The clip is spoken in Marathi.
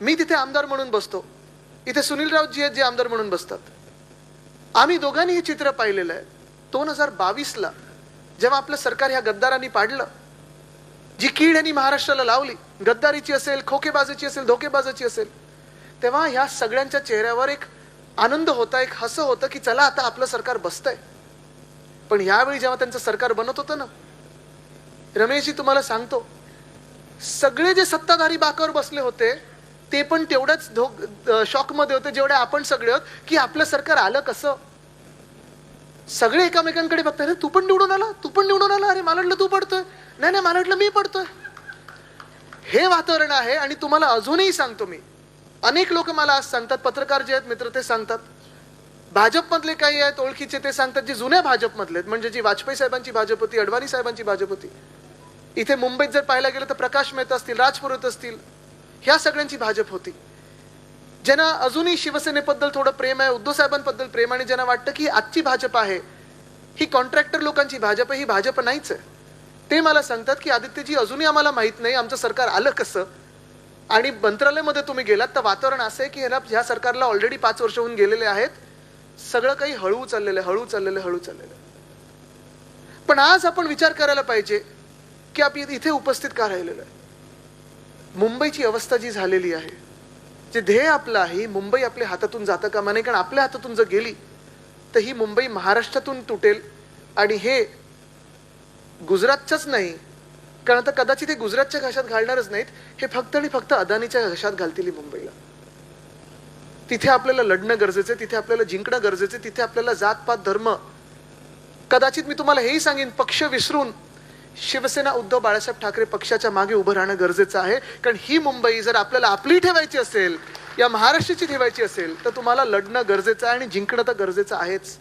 मी तिथे आमदार म्हणून बसतो. इथे सुनीलरावजी आहेत जे आमदार म्हणून बसतात. आम्ही दोघांनी हे चित्र पाहिलेलं आहे. दोन हजार बावीसला जेव्हा आपलं सरकार ह्या गद्दारांनी पाडलं जी कीड यांनी महाराष्ट्राला लावली गद्दारीची असेल खोकेबाजीची असेल धोकेबाजाची असेल तेव्हा ह्या सगळ्यांच्या चेहऱ्यावर एक आनंद होता एक हसं होतं की चला आता आपलं सरकार बसतंय. पण यावेळी जेव्हा त्यांचं सरकार बनत होतं ना रमेशजी तुम्हाला सांगतो सगळे जे सत्ताधारी बाकावर बसले होते ते पण तेवढंच धो शॉकमध्ये होते जेवढे आपण सगळे आहोत की आपलं सरकार आलं कसं? सगळे एकामेकांकडे बघताय तू पण निवडून आला तू पण निवडून आला अरे मला वाटलं तू पडतोय. नाही नाही मला वाटलं मी पडतोय. हे वातावरण आहे आणि तुम्हाला अजूनही सांगतो मी. अनेक लोक मला आज सांगतात पत्रकार जे आहेत मित्र ते सांगतात. भाजपमधले काही आहेत ओळखीचे ते सांगतात जे जुन्या भाजपमधले आहेत म्हणजे जी वाजपेयी साहेबांची भाजप होती अडवाणी साहेबांची भाजप होती इथे मुंबईत जर पाहायला गेलं तर प्रकाश मेहता असतील राजपुरत असतील ह्या सगळ्यांची भाजप होती. ज्यांना अजूनही शिवसेनेबद्दल थोडं प्रेम आहे उद्धव साहेबांबद्दल प्रेम आणि ज्यांना वाटतं की आजची भाजप आहे ही कॉन्ट्रॅक्टर लोकांची भाजप ही भाजप नाहीच आहे. ते मला सांगतात की आदित्यजी अजूनही आम्हाला माहीत नाही आमचं सरकार आलं कसं? आणि मंत्रालयामध्ये तुम्ही गेलात तर वातावरण असं आहे की ह्याला ह्या सरकारला ऑलरेडी पाच वर्ष होऊन गेलेले आहेत. सगळं काही हळू चाललेलं आहे हळू चाललेलं हळू चाललेलं पण आज आपण विचार करायला पाहिजे की आपण इथे उपस्थित का राहिलेलं आहे? मुंबईची अवस्था जी झालेली आहे जे ध्येय आपलं आहे ही मुंबई आपल्या हातातून जातं का नाही कारण आपल्या हातातून जर गेली तर ही मुंबई महाराष्ट्रातून तुटेल. आणि हे गुजरातच्याच नाही कारण आता कदाचित हे गुजरातच्या घशात घालणारच नाहीत हे फक्त आणि फक्त अदानीच्या घशात घालतील मुंबईला. तिथे आपल्याला लढणं गरजेचं आहे तिथे आपल्याला जिंकणं गरजेचं आहे तिथे आपल्याला जातपात धर्म. कदाचित मी तुम्हाला हेही सांगेन पक्ष विसरून शिवसेना उद्धव बाळासाहेब ठाकरे पक्षाच्या मागे उभं राहणं गरजेचं आहे. कारण ही मुंबई जर आपल्याला आपली ठेवायची असेल या महाराष्ट्राची ठेवायची असेल तर तुम्हाला लढणं गरजेचं आहे आणि जिंकणं तर गरजेचं आहेच.